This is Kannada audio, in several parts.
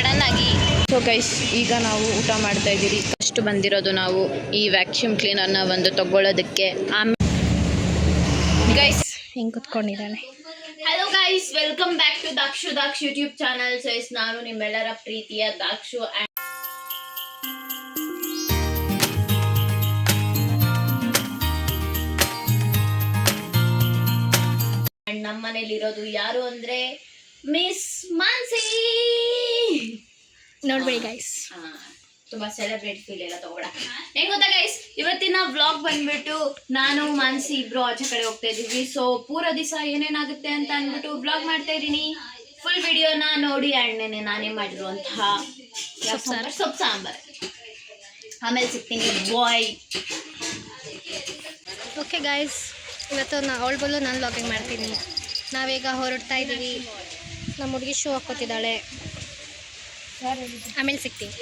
ಸಡನ್ ಆಗಿ ಸೊ ಗೈಸ್ ಈಗ ನಾವು ಊಟ ಮಾಡ್ತಾ ಇದ್ದೀರಿ. ಫಸ್ಟ್ ಬಂದಿರೋದು ನಾವು ಈ ವ್ಯಾಕ್ಯೂಮ್ ಕ್ಲೀನರ್ನ ಒಂದು ತಗೊಳ್ಳೋದಕ್ಕೆ. ಆಮೇಲೆ ಗೈಸ್ ಹಿಂಗೆ ಕುತ್ಕೊಂಡಿದ್ದಾನೆ? Hello guys welcome back to Dakshu Daksh YouTube channel size ನಾನು ನಿಮ್ಮೆಲ್ಲರ ಪ್ರೀತಿಯ ದಾಕ್ಷು ಅಂಡ್ ನಮ್ಮ ಮನೇಲಿರೋದು ಯಾರು ಅಂದ್ರೆ ಮಿಸ್ ಮಾನ್ಸಿ ನೋಡ್ಬೇಡಿ ಗೈಸ್ ತುಂಬಾ ಸೆಲೆಬ್ರೇಟ್ ಫೀಲ್ ಎಲ್ಲ ತಗೋಣ ಹೆಂಗ್ ಗೊತ್ತಾ ಗೈಸ್ ಇವತ್ತಿನ ಬ್ಲಾಗ್ ಬಂದ್ಬಿಟ್ಟು ನಾನು ಮಾನ್ಸಿ ಇಬ್ರು ಆಚೆ ಕಡೆ ಹೋಗ್ತಾ ಇದೀವಿ ಸೊ ಪೂರ ದಿವಸ ಏನೇನಾಗುತ್ತೆ ಅಂತ ಅಂದ್ಬಿಟ್ಟು ಬ್ಲಾಗ್ ಮಾಡ್ತಾ ಇದೀನಿ ಫುಲ್ ವಿಡಿಯೋನ ನೋಡಿ ಅಣ್ಣನೆ ನಾನೇ ಮಾಡಿರುವಂತಹ ಸೊಪ್ಪು ಸಾಂಬಾರ್. ಆಮೇಲೆ ಸಿಗ್ತೀನಿ ಬಾಯ್ ಓಕೆ ಗೈಸ್ ಇವತ್ತು ನಾ ಅವಳ ಬಲ್ಲು ನಾನು ಲಾಗಿಂಗ್ ಮಾಡ್ತೀನಿ ನಾವೀಗ ಹೊರಡ್ತಾ ಇದ್ದೀವಿ. ನಮ್ಮ ಹುಡುಗಿ ಶೂ ಹಾಕೋತಿದ್ದಾಳೆ ಆಮೇಲೆ ಸಿಗ್ತೀನಿ.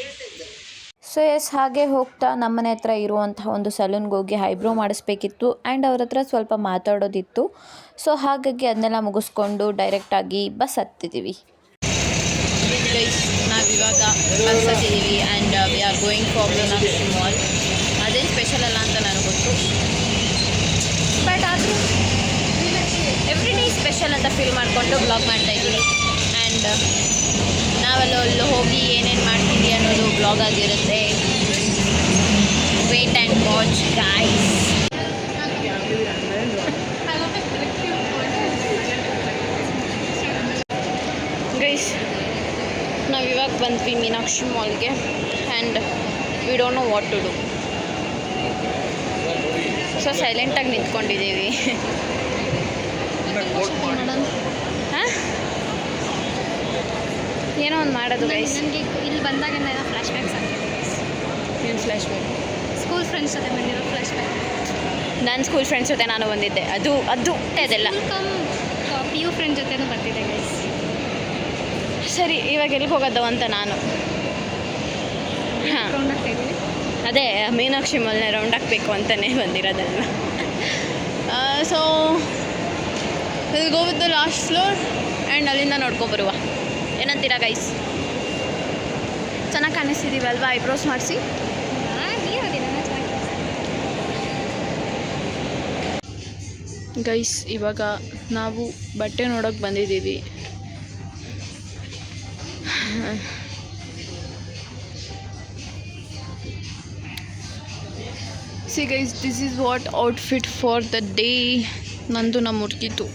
ಸೊ ಎಸ್ ಹಾಗೆ ಹೋಗ್ತಾ ನಮ್ಮನೆ ಹತ್ರ ಇರುವಂತಹ ಒಂದು ಸಲೂನ್ಗೆ ಹೋಗಿ ಹೈಬ್ರೋ ಮಾಡಿಸ್ಬೇಕಿತ್ತು ಆ್ಯಂಡ್ ಅವ್ರ ಹತ್ರ ಸ್ವಲ್ಪ ಮಾತಾಡೋದಿತ್ತು. ಸೊ ಹಾಗಾಗಿ ಅದನ್ನೆಲ್ಲ ಮುಗಿಸ್ಕೊಂಡು ಡೈರೆಕ್ಟಾಗಿ ಬಸ್ ಹತ್ತಿದ್ದೀವಿ ನಾವಿವಾಗ bus ಹತ್ತಿದ್ದೀವಿ and we are going for mall ಅದೇನು ಸ್ಪೆಷಲ್ ಅಲ್ಲ ಅಂತ ನನಗೆ ಗೊತ್ತು. ಬಟ್ ಆದರೂ ಎವ್ರಿ ಡೇ ಸ್ಪೆಷಲ್ ಅಂತ ಫೀಲ್ ಮಾಡಿಕೊಂಡು ಬ್ಲಾಗ್ ಮಾಡ್ತಾ ಇದ್ದೀನಿ. ಆ್ಯಂಡ್ ನಾವೆಲ್ಲ ಅಲ್ಲಿ ಹೋಗಿ ಏನೇನು ಮಾಡ್ತೀವಿ ಅನ್ನೋದು ಬ್ಲಾಗ್ ಆಗಿರುತ್ತೆ. Wait and watch guys guys ನಾವು ಇವಾಗ ಬಂದ್ವಿ Meenakshi ಮಾಲ್ಗೆ and we don't know what to do so ಸೈಲೆಂಟಾಗಿ ನಿಂತ್ಕೊಂಡಿದ್ದೀವಿ ಹಾಂ ಏನೋ ಒಂದು ಮಾಡೋದು ಗೈಸ್ ನನಗೆ ಇಲ್ಲಿ ಬಂದಾಗ ಏನೋ ಫ್ಲಾಶ್ ಬ್ಯಾಕ್ಸ್ ಆಗ್ತಿದೆ. ಏನು ಫ್ಲ್ಯಾಶ್ ಬ್ಯಾಕ್ ಸ್ಕೂಲ್ ಫ್ರೆಂಡ್ಸ್ ಜೊತೆ ಬಂದಿರೋ ಫ್ಲಾಶ್ ಬ್ಯಾಕ್ ನನ್ನ ಸ್ಕೂಲ್ ಫ್ರೆಂಡ್ಸ್ ಜೊತೆ ನಾನು ಬಂದಿದ್ದೆ. ಅದು ಅದು ಅದೆಲ್ಲ. ಕಮ್ ಪಿ ಯು ಫ್ರೆಂಡ್ ಜೊತೆನೂ ಬರ್ತಿದ್ದೆ ಗೈಸ್ ಸರಿ ಇವಾಗ ಎಲ್ಲಿಗೆ ಹೋಗೋದು ಅಂತ ನಾನು. ಹಾಂ. ಅದೇ ಮೀನಾಕ್ಷಿ ಮಾಲ್ನ ರೌಂಡ್ ಹಾಕಬೇಕು ಅಂತಲೇ ಬಂದಿರೋದಲ್ಲ ಸೊ ಇದು go with the last floor and ಅಲ್ಲಿಂದ ನೋಡ್ಕೊಬರುವ ಏನಂತೀರಾ ಗೈಸ್ ಚೆನ್ನಾಗಿ ಕಾಣಿಸ್ತಿದ್ದೀವಲ್ವಾ ಐಬ್ರೋಸ್ ಮಾಡಿಸಿ. ಗೈಸ್ ಇವಾಗ ನಾವು ಬಟ್ಟೆ ನೋಡೋಕೆ ಬಂದಿದ್ದೀವಿ. See guys this is what outfit for the day ನಂದು ನಮ್ಮ ಹುಡುಗಿತು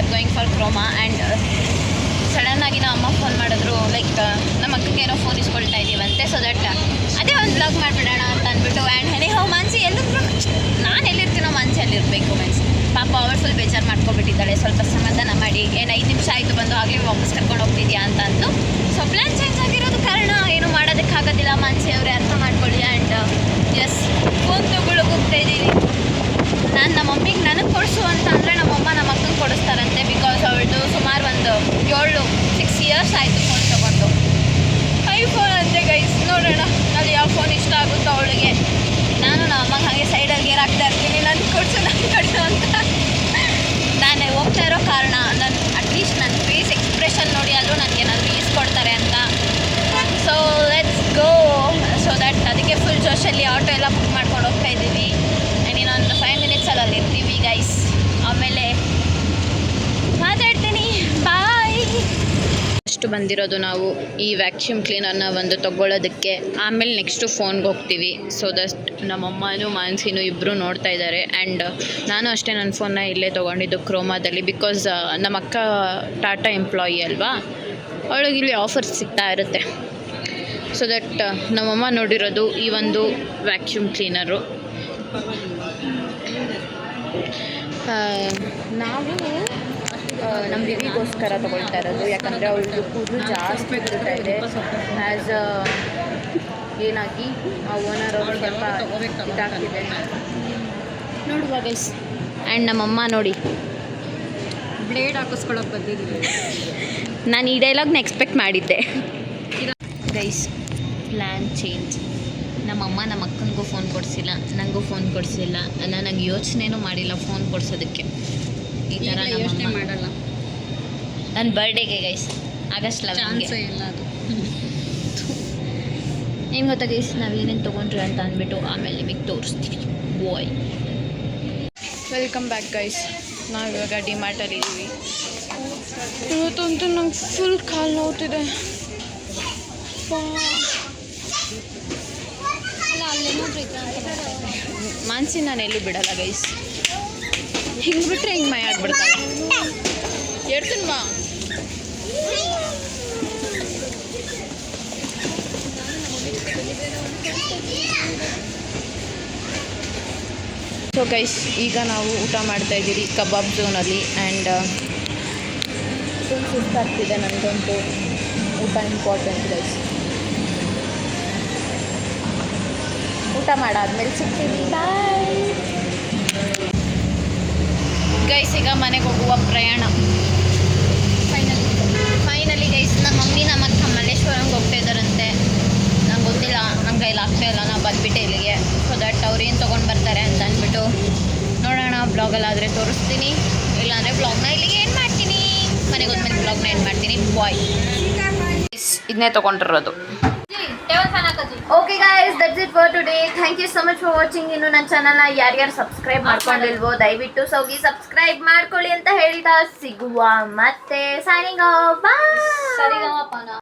are going for Croma and ಸಡನ್ನಾಗಿ ನಮ್ಮ ಅಮ್ಮ ಫೋನ್ ಮಾಡಿದ್ರು ಲೈಕ್ ನಮ್ಮ ಅಕ್ಕಗೆ ಏನೋ ಫೋನ್ ಇಸ್ಕೊಳ್ತಾ ಇದ್ದೀವಂತೆ ಸೊ ದಟ್ ಅದೇ ಒಂದು ಬ್ಲಾಗ್ ಮಾಡಿಬಿಡೋಣ ಅಂತ ಅಂದ್ಬಿಟ್ಟು ಆ್ಯಂಡ್ ಹೆನೆ ಹೋ ಮಾನ್ಸಿ ಎಲ್ಲಿದ್ರು, ನಾನು ಎಲ್ಲಿರ್ತೀನೋ ಮಾನ್ಸಿ ಅಲ್ಲಿರಬೇಕು ಮನ್ಸಿ. ಪಾಪ ಅವಳು ಫುಲ್ ಬೇಜಾರು ಮಾಡ್ಕೊಬಿಟ್ಟಿದ್ದಾಳೆ, ಸ್ವಲ್ಪ ಸಮಾಧಾನ ಮಾಡಿ, ಏನು ಐದು ನಿಮಿಷ ಆಯಿತು ಬಂದು ಆಗಲೇ ವಾಪಸ್ ಕರ್ಕೊಂಡು ಹೋಗ್ತಿದ್ಯಾ ಅಂತ ಅಂದು ಸೊ ಪ್ಲ್ಯಾನ್ ಚೇಂಜ್ ಆಗಿರೋದು ಕಾರಣ, ಏನು ಮಾಡೋದಕ್ಕಾಗೋದಿಲ್ಲ ಮಾನ್ಸಿ ಅವರೇ, ಅರ್ಥ ಮಾಡ್ಕೊಳ್ಳಿ ಆ್ಯಂಡ್ ಎಸ್ ಫೋನ್ ತಗೊಳ್ಳೋಕೆ ಹೋಗ್ತಾ ಇದ್ದೀವಿ ನಾನು ನಮ್ಮ ಮಮ್ಮಿಗೆ ನನಗೆ ಕೊಡಿಸು ಅಂತ ಅಂದರೆ ನಮ್ಮಮ್ಮ ನಮ್ಮ ಅಕ್ಕಂಗೆ ಕೊಡಿಸ್ತಾರಂತೆ ಬಿಕಾಸ್ ಅವಳದು ಸುಮಾರು ಒಂದು ಏಳು ಸಿಕ್ಸ್ ಇಯರ್ಸ್ ಆಯಿತು ಫೋನ್ ತೊಗೊಂಡು. ಐಫೋನ್ ಅಂತೆ ಗೈಸ್ ನೋಡೋಣ. ಅದು ಯಾವ ಫೋನ್ ಇಷ್ಟ ಆಗುತ್ತೋ ಅವಳಿಗೆ. ನಾನು ನಮ್ಮ ಅಮ್ಮಗೆ ಹಾಗೆ ಸೈಡಲ್ಲಿ ಗೇರ್ ಹಾಕ್ತಾ ಇರ್ತೀನಿ. ನನ್ನ ಕೊಡಿಸು ನನ್ನ ಕೊಡಿಸು ಅಂತ. ನಾನು ಹೋಗ್ತಾ ಇರೋ ಕಾರಣ ನನ್ನ ಅಟ್ಲೀಸ್ಟ್ ನನ್ನ ಫೇಸ್ ಎಕ್ಸ್ಪ್ರೆಷನ್ ನೋಡಿ ಆದರೂ ನನಗೆ ಏನಾದರೂ ಈಸ್ ಕೊಡ್ತಾರೆ ಅಂತ. So let's go so that ಅದಕ್ಕೆ ಫುಲ್ ಜೋಶಲ್ಲಿ ಆಟೋ ಎಲ್ಲ ಬುಕ್ ಮಾಡ್ಕೊಂಡು ಹೋಗ್ತಾ ಇದ್ದೀವಿ ಆ್ಯಂಡ್ ಇನ್ನೊಂದು ಫೈವ್ ಮಿನಿಟ್ಸಲ್ಲಿ ಅಲ್ಲಿ ಇರ್ತೀವಿ ಗೈಸ್ ಆಮೇಲೆ ಮಾತಾಡ್ತೀನಿ ಬಾಯ್ ಫಸ್ಟ್ ಬಂದಿರೋದು ನಾವು ಈ ವ್ಯಾಕ್ಯೂಮ್ ಕ್ಲೀನರ್ನ ಒಂದು ತಗೊಳ್ಳೋದಕ್ಕೆ. ಆಮೇಲೆ ನೆಕ್ಸ್ಟು ಫೋನ್ಗೆ ಹೋಗ್ತೀವಿ. ಸೊ ದಸ್ಟ್ ನಮ್ಮಮ್ಮನೂ ಮಾನ್ಸಿನೂ ಇಬ್ಬರು ನೋಡ್ತಾ ಇದ್ದಾರೆ ಆ್ಯಂಡ್ ನಾನು ಅಷ್ಟೇ ನನ್ನ ಫೋನ್ನ ಇಲ್ಲೇ ತೊಗೊಂಡಿದ್ದು ಕ್ರೋಮಾದಲ್ಲಿ ಬಿಕಾಸ್ ನಮ್ಮ ಅಕ್ಕ ಟಾಟಾ ಎಂಪ್ಲಾಯಿ ಅಲ್ವಾ? ಅವಳಿಗೆ ಇಲ್ಲಿ ಆಫರ್ಸ್ ಸಿಗ್ತಾ ಇರುತ್ತೆ. ಸೊ ದಟ್ ನಮ್ಮಮ್ಮ ನೋಡಿರೋದು ಈ ಒಂದು ವ್ಯಾಕ್ಯೂಮ್ ಕ್ಲೀನರು ನಾವು ನಮ್ಮ ವಿವಿಗೋಸ್ಕರ ತಗೊಳ್ತಾ ಇರೋದು. ಯಾಕಂದರೆ ಅವಳದು ಕೂದಲು ಜಾಸ್ತಿ ಬಿಡ್ತಾ ಇದೆ. ಆ್ಯಸ್ ಏನಾಗಿ ಆ ಓನರ್ ಅವರು ಸ್ವಲ್ಪ ಇದಾಗ್ತಿದೆ. ನೋಡುವ ಗೈಸ್ ಆ್ಯಂಡ್ ನಮ್ಮಮ್ಮ ನೋಡಿ. ಬ್ಲೇಡ್ ಹಾಕಿಸ್ಕೊಳಕ್ಕೆ ಬಂದಿದ್ದೀನಿ ನಾನು ಈ ಡೈಲಾಗ್ನ ಎಕ್ಸ್ಪೆಕ್ಟ್ ಮಾಡಿದ್ದೆ. ಗೈಸ್ ಪ್ಲ್ಯಾನ್ ಚೇಂಜ್ ನಮ್ಮಮ್ಮ ನಮ್ಮ ಅಕ್ಕನಿಗೂ ಫೋನ್ ಕೊಡಿಸಿಲ್ಲ ನನಗೂ ಫೋನ್ ಕೊಡಿಸಿಲ್ಲ. ನಾನು ನಂಗೆ ಯೋಚನೆನೂ ಮಾಡಿಲ್ಲ ಫೋನ್ ಕೊಡ್ಸೋದಕ್ಕೆ. ಈ ಥರ ಯೋಚನೆ ಮಾಡಲ್ಲ. ನನ್ನ ಬರ್ಡೇಗೆ ಗೈಸ್ ಆಗಸ್ಟ್ ಲೆವೆನ್ಗೆ ಇಲ್ಲ ಅದು. ಏನು ಗೊತ್ತಾ ಗೈಸ್ ನಾವು ಏನೇನು ತೊಗೊಂಡ್ರಿ ಅಂತ ಅಂದ್ಬಿಟ್ಟು ಆಮೇಲೆ ನಿಮಗೆ ತೋರಿಸ್ತೀವಿ ಬಾಯ್ ವೆಲ್ಕಮ್ ಬ್ಯಾಕ್ ಗೈಸ್ ನಾವು ಇವಾಗ ಡಿಮಾರ್ಟಲ್ಲಿ ಇದ್ದೀವಿ ಇವತ್ತಂತೂ ನಂಗೆ ಫುಲ್ ಕಾಲು ಅಂತ. ಮಾನ್ಸಿ ನಾನು ಎಲ್ಲೂ ಬಿಡಲ್ಲ ಗೈಸ್ ಹಿಂಗೆ ಬಿಟ್ರೆ ಹಿಂಗೆ ಮೈ ಆಡ್ಬಿಡ್ತಾಳೆ. ಹೇಳ್ತೀನಿ ಮಾ ಸೊ ಗೈಸ್ ಈಗ ನಾವು ಊಟ ಮಾಡ್ತಾ ಇದ್ದೀವಿ ಕಬಾಬ್ ಝೋನಲ್ಲಿ ಆ್ಯಂಡ್ ಸುಸ್ತಾಗ್ತಿದೆ ನನಗಂತೂ ಊಟ ಇಂಪಾರ್ಟೆಂಟ್ ಗೈಸ್ ಊಟ ಮಾಡಾದ್ಮೇಲೆ ಸಿಗ್ತೀವಿ ಬಾಯ್ ಮನೆಗೆ ಹೋಗುವ ಪ್ರಯಾಣ. ಫೈನಲಿ ಫೈನಲಿ ಗೈಸ್ ನಮ್ಮ ಮಮ್ಮಿ ನಮ್ಮ ಅಕ್ಕ ಮಲ್ಲೇಶ್ವರಂಗೆ ಹೋಗ್ತಾ ಇದ್ದಾರಂತೆ. ನಂಗೆ ಗೊತ್ತಿಲ್ಲ ನನ್ನ ಕೈಲಿ ಆಗ್ತಾ ಇಲ್ಲ, ನಾವು ಬಂದ್ಬಿಟ್ಟೆ ಇಲ್ಲಿಗೆ. ಸೊ ದಟ್ ಅವ್ರು ಏನು ತೊಗೊಂಡು ಬರ್ತಾರೆ ಅಂತ ಅಂದ್ಬಿಟ್ಟು ನೋಡೋಣ ಬ್ಲಾಗಲ್ಲಾದರೆ ತೋರಿಸ್ತೀನಿ. ಇಲ್ಲಾಂದರೆ ಬ್ಲಾಗ್ನ ಇಲ್ಲಿಗೆ ಏನು ಮಾಡ್ತೀನಿ. ಮನೆಗೆ ಹೋದ್ಮೇಲೆ ಬ್ಲಾಗ್ನ ಏನು ಮಾಡ್ತೀನಿ. ಬಾಯ್ ಇದನ್ನೇ ತೊಗೊಂಡಿರೋದು. Okay guys that's it for today thank you so much for watching ಇನ್ನು ನನ್ನ ಚಾನಲ್ನ ಯಾರ್ಯಾರು ಸಬ್ಸ್ಕ್ರೈಬ್ ಮಾಡ್ಕೊಂಡಿಲ್ವೋ ದಯವಿಟ್ಟು ಸೌಗಿ ಸಬ್ಸ್ಕ್ರೈಬ್ ಮಾಡ್ಕೊಳ್ಳಿ ಅಂತ ಹೇಳ್ತಾ ಸಿಗುವ ಮತ್ತೆ. ಸಾರಿಗ ಬಾಯ್